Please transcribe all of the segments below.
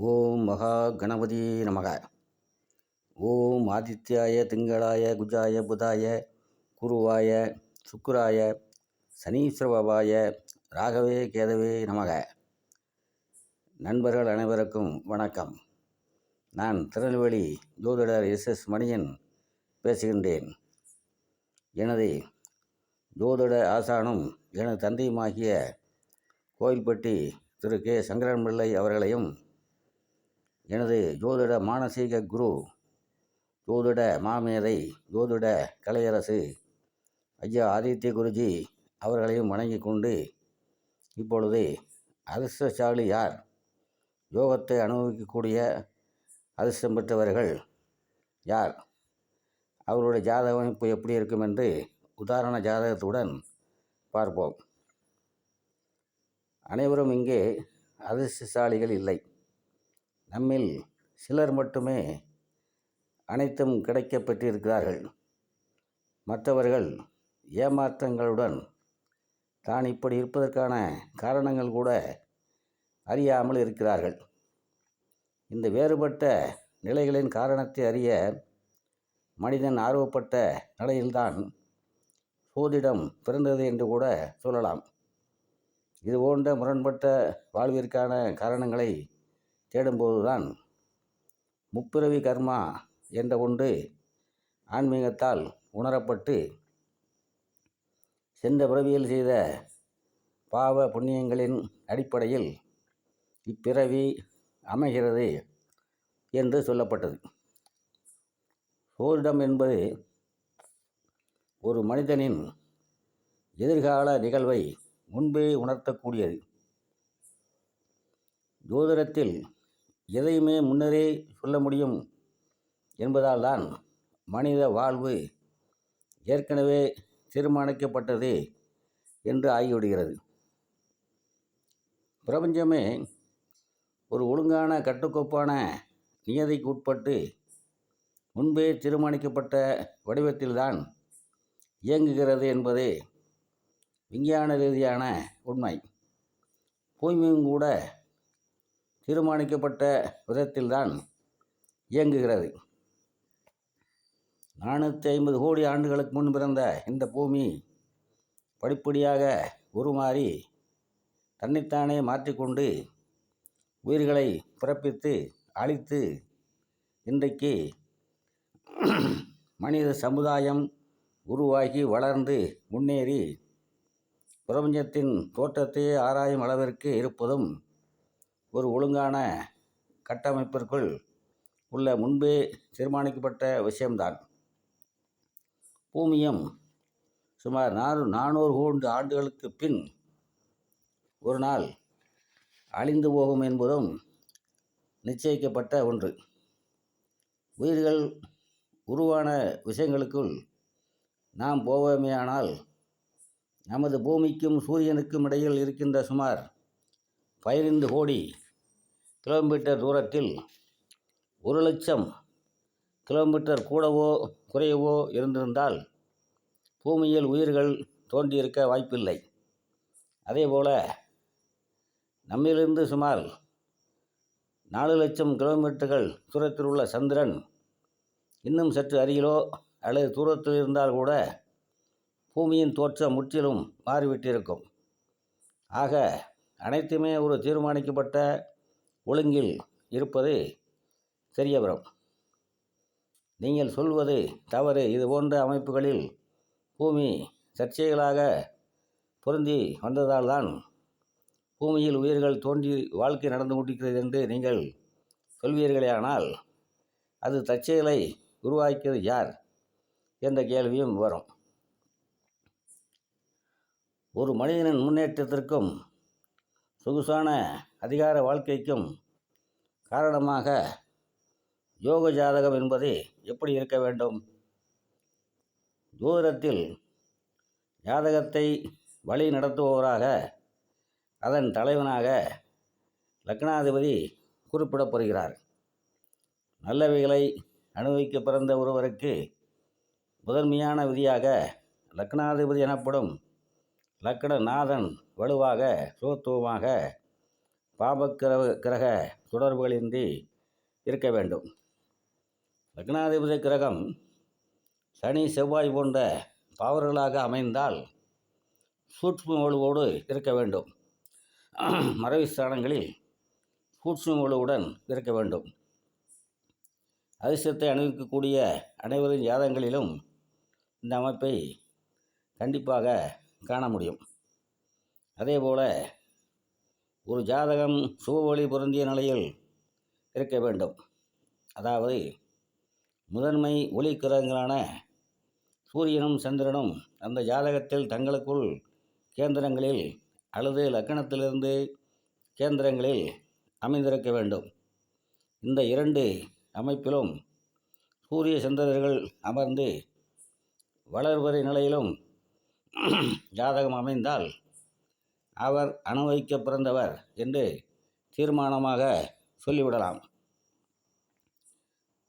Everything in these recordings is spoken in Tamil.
ஓம் மகா கணபதி நமக. ஓம் ஆதித்யாய திங்களாய குஜாய புதாய குருவாய சுக்கிராய சனீஸ்வரபாய ராகவே கேதவே நமக. நண்பர்கள் அனைவருக்கும் வணக்கம். நான் திருநெல்வேலி ஜோதிடர் எஸ் எஸ் மணியன் பேசுகின்றேன். எனது ஜோதிட ஆசானும் எனது தந்தையுமாகிய கோயில்பட்டி திரு கே. சங்கரன் பிள்ளை அவர்களையும் எனது ஜோதிட மானசீக குரு ஜோதிட மாமேதை ஜோதிட கலையரசு ஐயா ஆதித்ய குருஜி அவர்களையும் வணங்கி கொண்டு இப்பொழுது அதிர்ஷ்டசாலி யார்? யோகத்தை அனுபவிக்கக்கூடிய அதிர்ஷ்டம் பெற்றவர்கள் யார்? அவருடைய ஜாதக அமைப்பு எப்படி இருக்கும் என்று உதாரண ஜாதகத்துடன் பார்ப்போம். அனைவரும் இங்கே அதிர்ஷ்டசாலிகள் இல்லை. நம்மில் சிலர் மட்டுமே அனைத்தும் கிடைக்கப் பெற்றிருக்கிறார்கள் மற்றவர்கள் ஏமாற்றங்களுடன் தான் இப்படி இருப்பதற்கான காரணங்கள் கூட அறியாமல் இருக்கிறார்கள். இந்த வேறுபட்ட நிலைகளின் காரணத்தை அறிய மனிதன் ஆர்வப்பட்ட நிலையில்தான் சோதிடம் பிறந்தது என்று கூட சொல்லலாம். இது போன்ற முரண்பட்ட வாழ்விற்கான காரணங்களை தேடும்போதுதான் முப்பிறவி கர்மா என்ற ஒன்று ஆன்மீகத்தால் உணரப்பட்டு சென்ற பிறவியில் செய்த பாவ புண்ணியங்களின் அடிப்படையில் இப்பிறவி அமைகிறது என்று சொல்லப்பட்டது. சோதிடம் என்பது ஒரு மனிதனின் எதிர்கால நிகழ்வை முன்பே உணர்த்தக்கூடியது. ஜோதிடத்தில் எதையுமே முன்னரே சொல்ல முடியும் என்பதால் தான் மனித வாழ்வு ஏற்கனவே தீர்மானிக்கப்பட்டது என்று ஆகிவிடுகிறது. பிரபஞ்சமே ஒரு ஒழுங்கான கட்டுக்கோப்பான நியதிக்கு உட்பட்டு முன்பே தீர்மானிக்கப்பட்ட வடிவத்தில்தான் இயங்குகிறது என்பது விஞ்ஞான ரீதியான உண்மை. பூமியும் கூட தீர்மானிக்கப்பட்ட விதத்தில்தான் இயங்குகிறது. நானூற்றி ஐம்பது கோடி ஆண்டுகளுக்கு முன் பிறந்த இந்த பூமி படிப்படியாக உருமாறி தன்னைத்தானே மாற்றிக்கொண்டு உயிர்களை பிறப்பித்து அழித்து இன்றைக்கு மனித சமுதாயம் உருவாகி வளர்ந்து முன்னேறி பிரபஞ்சத்தின் தோற்றத்தையே ஆராயும் அளவிற்கு இருப்பதும் ஒரு ஒழுங்கான கட்டமைப்பிற்குள் உள்ள முன்பே தீர்மானிக்கப்பட்ட விஷயம்தான். பூமியும் சுமார் நானூ நானூறு கோண்டு ஆண்டுகளுக்கு பின் ஒரு நாள் அழிந்து போகும் என்பதும் நிச்சயிக்கப்பட்ட ஒன்று. உயிர்கள் உருவான விஷயங்களுக்குள் நாம் போவோமேயானால் நமது பூமிக்கும் சூரியனுக்கும் இடையில் இருக்கின்ற சுமார் பதினைந்து கோடி கிலோமீட்டர் தூரத்தில் ஒரு லட்சம் கிலோமீட்டர் கூடவோ குறையவோ இருந்திருந்தால் பூமியில் உயிர்கள் தோன்றியிருக்க வாய்ப்பில்லை. அதேபோல நம்மிலிருந்து சுமார் நாலு லட்சம் கிலோமீட்டர்கள் தூரத்தில் உள்ள சந்திரன் இன்னும் சற்று அருகிலோ அல்லது தூரத்தில் இருந்தால் கூட பூமியின் தோற்றம் முற்றிலும் மாறிவிட்டிருக்கும். ஆக அனைத்துமே ஒரு தீர்மானிக்கப்பட்ட ஒழுங்கில் இருப்பது தெரிய வரும் நீங்கள் சொல்வது தவறு. இது போன்ற அமைப்புகளில் பூமி சர்ச்சைகளாக பொருந்தி வந்ததால் தான் பூமியில் உயிர்கள் தோன்றி வாழ்க்கை நடந்து கொண்டிருக்கிறது என்று நீங்கள் சொல்வீர்களேயானால் அது தற்செயலை உருவாக்கியது யார் என்ற கேள்வியும் வரும். ஒரு மனிதனின் முன்னேற்றத்திற்கும் சொகுசான அதிகார வாழ்க்கைக்கும் காரணமாக யோக ஜாதகம் என்பது எப்படி இருக்க வேண்டும்? ஜோதிடத்தில் ஜாதகத்தை வழி நடத்துபவராக அதன் தலைவனாக லக்னாதிபதி குறிப்பிடப்படுகிறார் நல்லவைகளை அனுபவிக்க பிறந்த ஒருவருக்கு முதன்மையான விதியாக லக்னாதிபதி எனப்படும் லக்கணநாதன் வலுவாக சுகத்துவமாக பாபக்கிரக கிரக தொடர்புகளின்றி இருக்க வேண்டும். லக்னாதிபதி கிரகம் சனி செவ்வாய் போன்ற பாவர்களாக அமைந்தால் சூட்சும வலுவோடு இருக்க வேண்டும். மறைவு ஸ்தானங்களில் சூட்சும வலுவுடன் இருக்க வேண்டும். அதிர்ஷ்டத்தை அணிவிக்கக்கூடிய அனைவரின் ஜாதங்களிலும் இந்த அமைப்பை கண்டிப்பாக காண முடியும். அதேபோல ஒரு ஜாதகம் சுபவழி பொருந்திய நிலையில் இருக்க வேண்டும். அதாவது முதன்மை ஒளி கிரகங்களான சூரியனும் சந்திரனும் அந்த ஜாதகத்தில் தங்களுக்குள் கேந்திரங்களில் அல்லது லக்கணத்திலிருந்து கேந்திரங்களில் அமைந்திருக்க வேண்டும். இந்த இரண்டு அமைப்பிலும் சூரிய சந்திரர்கள் அமர்ந்து வளர்வரை நிலையிலும் ஜாதகம் அமைந்தால் அவர் அனுபவிக்க பிறந்தவர் என்று தீர்மானமாக சொல்லிவிடலாம்.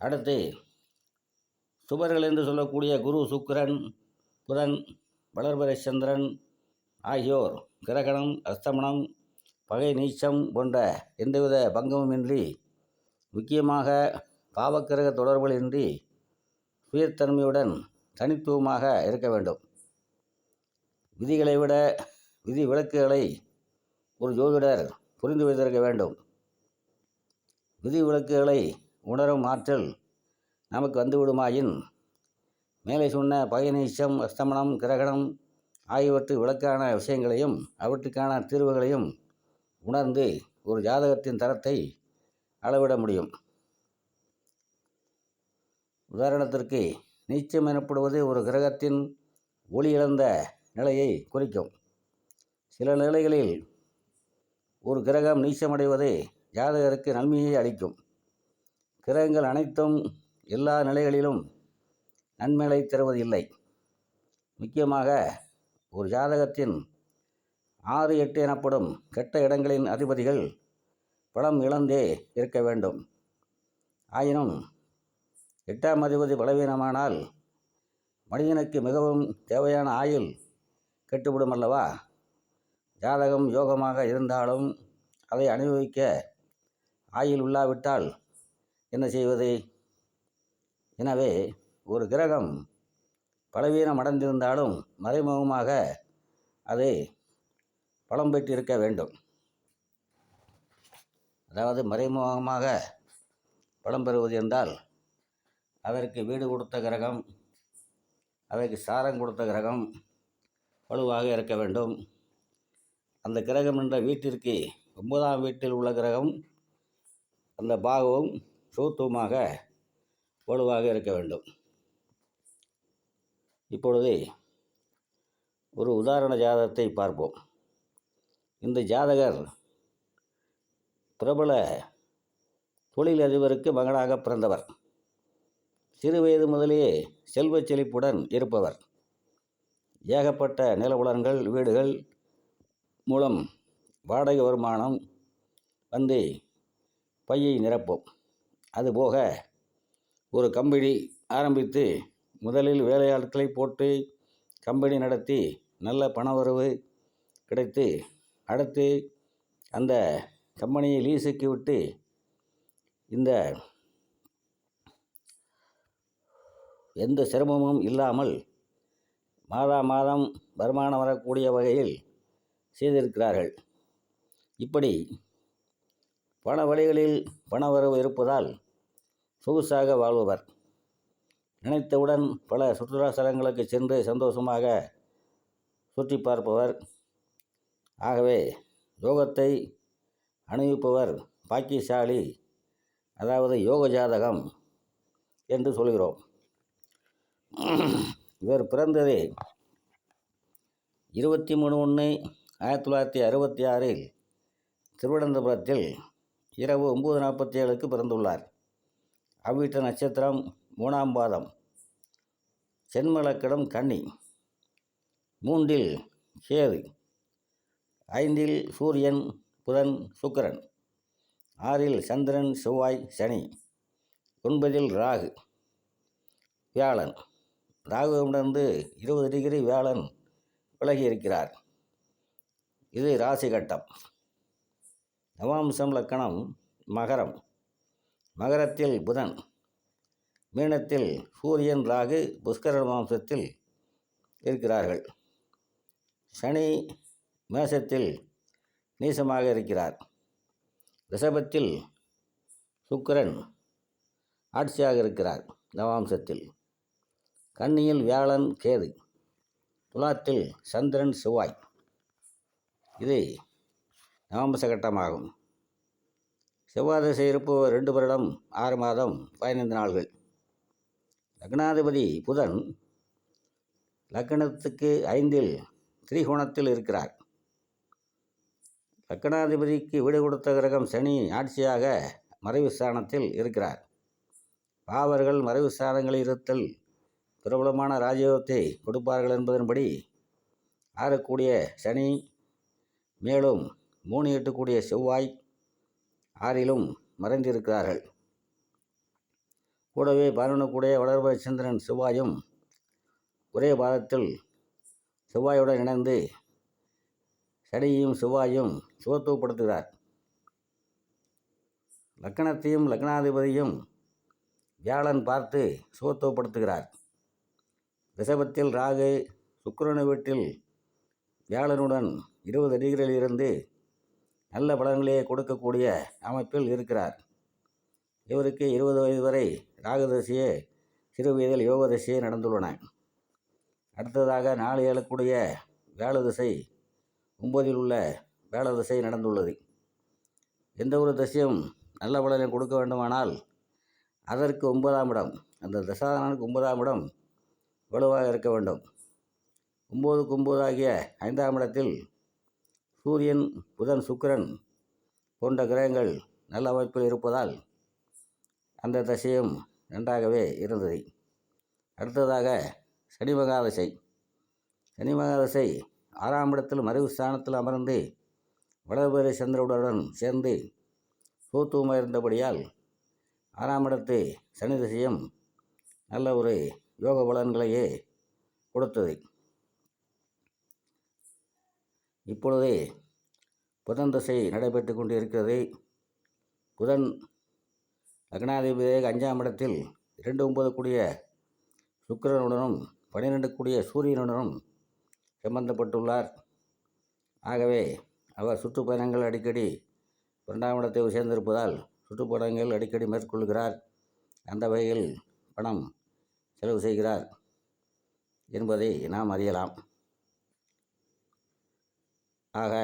அடுத்து சுபர்கள் என்று சொல்லக்கூடிய குரு சுக்கிரன் புதன் வளர்பறை சந்திரன் ஆகியோர் கிரகணம் அஸ்தமனம் பகை நீச்சம் போன்ற எந்தவித பங்கமுமின்றி முக்கியமாக பாவக்கிரக தொடர்புகளின்றி சுயத்தன்மையுடன் தனித்துவமாக இருக்க வேண்டும். விதிகளை விட விதி விலக்குகளை ஒரு ஜோதிடர் புரிந்து வைத்திருக்க வேண்டும். விதி விலக்குகளை உணரும் ஆற்றல் நமக்கு வந்துவிடுமாயின் மேலே சொன்ன பயனீச்சம் அஸ்தமனம் கிரகணம் ஆகியவற்று விளக்கான விஷயங்களையும் அவற்றுக்கான தீர்வுகளையும் உணர்ந்து ஒரு ஜாதகத்தின் தரத்தை அளவிட முடியும். உதாரணத்திற்கு நீச்சம் எனப்படுவது ஒரு கிரகத்தின் ஒளி இழந்த நிலையை குறிக்கும். சில நிலைகளில் ஒரு கிரகம் நீச்சமடைவது ஜாதகருக்கு நன்மையை அளிக்கும். கிரகங்கள் அனைத்தும் எல்லா நிலைகளிலும் நன்மைகளை தருவதில்லை. முக்கியமாக ஒரு ஜாதகத்தின் ஆறு எட்டு எனப்படும் கெட்ட இடங்களின் அதிபதிகள் பலம் இழந்தே இருக்க வேண்டும். ஆயினும் எட்டாம் அதிபதி பலவீனமானால் மனிதனுக்கு மிகவும் தேவையான ஆயுள் கெட்டுவிடும் அல்லவா? ஜாதகம் யோகமாக இருந்தாலும் அதை அனுபவிக்க ஆயில் உள்ளாவிட்டால் என்ன செய்வது? எனவே ஒரு கிரகம் பலவீனம் அடைந்திருந்தாலும் மறைமுகமாக அது பலம் பெற்றிருக்க வேண்டும். அதாவது மறைமுகமாக பலம் பெறுவது என்றால் அதற்கு வீடு கொடுத்த கிரகம் அதற்கு சாரம் கொடுத்த கிரகம் வலுவாக இருக்க வேண்டும். அந்த கிரகம் என்ற வீட்டிற்கு ஒன்பதாம் வீட்டில் உள்ள கிரகம் அந்த பாகவும் சூத்துவமாக வலுவாக இருக்க வேண்டும். இப்பொழுது ஒரு உதாரண ஜாதகத்தை பார்ப்போம். இந்த ஜாதகர் பிரபல தொழிலதிபருக்கு மகனாக பிறந்தவர். சிறுவயது முதலே செல்வச் செழிப்புடன் இருப்பவர். ஏகப்பட்ட நிலவுலன்கள் வீடுகள் மூலம் வாடகை வருமானம் வந்து பையை நிரப்பும். அதுபோக ஒரு கம்பெனி ஆரம்பித்து முதலில் வேலையாட்களை போட்டு கம்பெனி நடத்தி நல்ல பணவரவு கிடைத்து அடுத்து அந்த கம்பெனியை லீஸுக்கு விட்டு இந்த எந்த சிரமமும் இல்லாமல் மாதா மாதம் வருமானம் வரக்கூடிய வகையில் செய்திருக்கிறார்கள். இப்படி பண வழிகளில் பணவரவு இருப்பதால் சொகுசாக வாழ்பவர். நினைத்தவுடன் பல சுற்றுலா ஸ்தலங்களுக்கு சென்று சந்தோஷமாக சுற்றி பார்ப்பவர். ஆகவே யோகத்தை அணிவிப்பவர் பாக்கியசாலி அதாவது யோக ஜாதகம் என்று சொல்கிறோம். இவர் பிறந்தது இருபத்தி மூணு ஒன்று ஆயிரத்தி தொள்ளாயிரத்தி அறுபத்தி ஆறில் திருவனந்தபுரத்தில் இரவு ஒம்பது நாற்பத்தி ஏழுக்கு பிறந்துள்ளார். அவ்வீட்டு நட்சத்திரம் மூணாம் பாதம். சென்மலக்கிடம் கன்னி. மூன்றில் சேது ஐந்தில் சூரியன் புதன் சுக்கரன். ஆறில் சந்திரன் செவ்வாய் சனி. ஒன்பதில் ராகு. வியாழன். ராகுவிடமிருந்து இருபது டிகிரி வியாழன் விலகி இருக்கிறார் இது ராசி கட்டம். நவாம்சம் லக்கணம் மகரம். மகரத்தில் புதன். மீனத்தில் சூரியன் ராகு புஷ்கர மாம்சத்தில் இருக்கிறார்கள். சனி மேசத்தில் நீசமாக இருக்கிறார். ரிஷபத்தில் சுக்கரன் ஆட்சியாக இருக்கிறார் நவாம்சத்தில். கன்னியில் வியாழன் கேது. துலாத்தில் சந்திரன் செவ்வாய். இது நவம்பச கட்டமாகும் செவ்வாய் திசை ரெண்டு வருடம் ஆறு மாதம் பதினைந்து நாள்கள். லக்னாதிபதி புதன் லக்கணத்துக்கு ஐந்தில் திரிகோணத்தில் இருக்கிறார். லக்கணாதிபதிக்கு வீடு கொடுத்த கிரகம் சனி ஆட்சியாக மறைவு ஸ்தானத்தில் இருக்கிறார். பாவர்கள் மறைவு ஸ்தானங்களில் இருத்தல் பிரபலமான ராஜயோகத்தை கொடுப்பார்கள் என்பதன்படி ஆறக்கூடிய சனி மேலும் மூணு எட்டுக்கூடிய செவ்வாய் ஆறிலும் மறைந்திருக்கிறார்கள். கூடவே பதினொன்றுக்கூடிய வளர்ப சந்திரன் செவ்வாயும் ஒரே பாதத்தில் செவ்வாயுடன் இணைந்து சனியும் செவ்வாயும் சுகத்துவப்படுத்துகிறார். லக்கணத்தையும் லக்னாதிபதியும் வியாழன் பார்த்து சுகத்துவப்படுத்துகிறார். ரிஷபத்தில் ராகு சுக்கிரன வீட்டில் வியாழனுடன் இருபது டிகிரியில் இருந்து நல்ல பலன்களே கொடுக்கக்கூடிய அமைப்பில் இருக்கிறார். இவருக்கு இருபது வயது வரை ராகதசையே சிறு வயதில் யோகதசியே நடந்துள்ளன. அடுத்ததாக நாலு ஏழக்கூடிய வேளதிசை ஒன்பதில் உள்ள வேள திசை நடந்துள்ளது. எந்த ஒரு திசையும் நல்ல பலனை கொடுக்க வேண்டுமானால் அதற்கு ஒன்பதாம் இடம் அந்த தசாதனனுக்கு ஒன்பதாம் இடம் வலுவாக இருக்க வேண்டும். ஒம்போதுக்கு ஒம்பது ஆகிய ஐந்தாம் இடத்தில் சூரியன் புதன் சுக்கிரன் போன்ற கிரகங்கள் நல்ல அமைப்பில் இருப்பதால் அந்த தசையும் நன்றாகவே இருந்தது. அடுத்ததாக சனி மகாதசை. சனி மகாதசை ஆறாம் இடத்தில் மறைவு ஸ்தானத்தில் அமர்ந்து வளர்பெறை சந்திரனுடன் சேர்ந்து சூத்துவமாக இருந்தபடியால் ஆறாம் இடத்து சனி திசையும் நல்ல ஒரு யோக பலன்களையே கொடுத்தது. இப்பொழுது புதன் தசை நடைபெற்று கொண்டு இருக்கிறது புதன் லக்னாதிபதியாக அஞ்சாம் இடத்தில் இரண்டு ஒன்பது கூடிய சுக்கிரனுடனும் பனிரெண்டு கூடிய சூரியனுடனும் சம்பந்தப்பட்டுள்ளார். ஆகவே அவர் சுற்றுப்பயணங்கள் அடிக்கடி இரண்டாம் இடத்தை சேர்ந்திருப்பதால் சுற்றுப்பயணங்கள் அடிக்கடி மேற்கொள்கிறார். அந்த வகையில் பணம் செலவு செய்கிறார் என்பதை நாம் அறியலாம். ஆக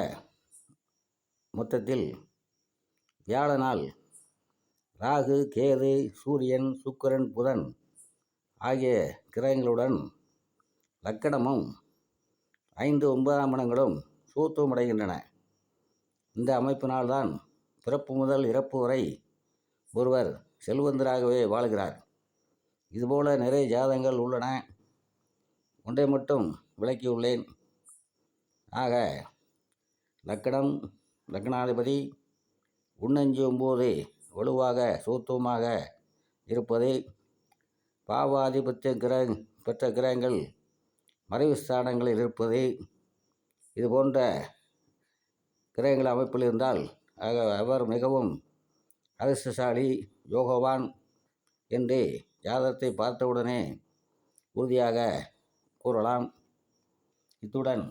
மொத்தத்தில் வியாழனால் ராகு கேது சூரியன் சுக்கிரன் புதன் ஆகிய கிரகங்களுடன் லக்கணமும் ஐந்து ஒன்பதாம் இடங்களும் சூத்துவமடைகின்றன இந்த அமைப்பினால்தான் பிறப்பு முதல் இறப்பு வரை ஒருவர் செல்வந்தராகவே வாழ்கிறார். இதுபோல நிறைய ஜாதகங்கள் உள்ளன. ஒன்றை மட்டும் விளக்கியுள்ளேன். ஆக லக்கணம் லக்னாதிபதி உன்னஞ்சு ஒம்பது வலுவாக சூத்துவமாக இருப்பது பாவாதிபத்திய கிரக பெற்ற கிரகங்கள் மறைவு ஸ்தானங்களில் இருப்பது இது போன்ற கிரகங்கள் அமைப்பில் இருந்தால் ஆக அவர் மிகவும் அதிர்ஷ்டசாலி யோகவான் என்று ஜாதகத்தை பார்த்தவுடனே உறுதியாக கூறலாம். இத்துடன்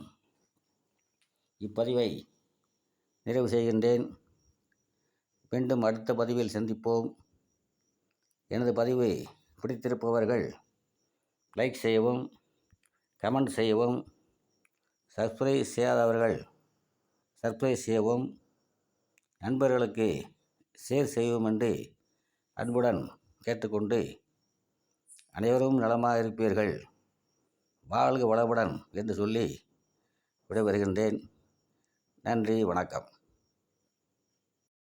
இப்பதிவை நிறைவு செய்கின்றேன். மீண்டும் அடுத்த பதிவில் சந்திப்போம். எனது பதிவு பிடித்திருப்பவர்கள் லைக் செய்யவும் கமெண்ட் செய்யவும் சப்ஸ்கிரைப் செய்யாதவர்கள் சர்ப்ரைஸ் செய்யவும் நண்பர்களுக்கு ஷேர் செய்யவும் என்று அன்புடன் கேட்டுக்கொண்டு அனைவரும் நலமாக இருப்பீர்கள் வாழ்க வளமுடன் என்று சொல்லி விடைபெறுகின்றேன். நன்றி வணக்கம்.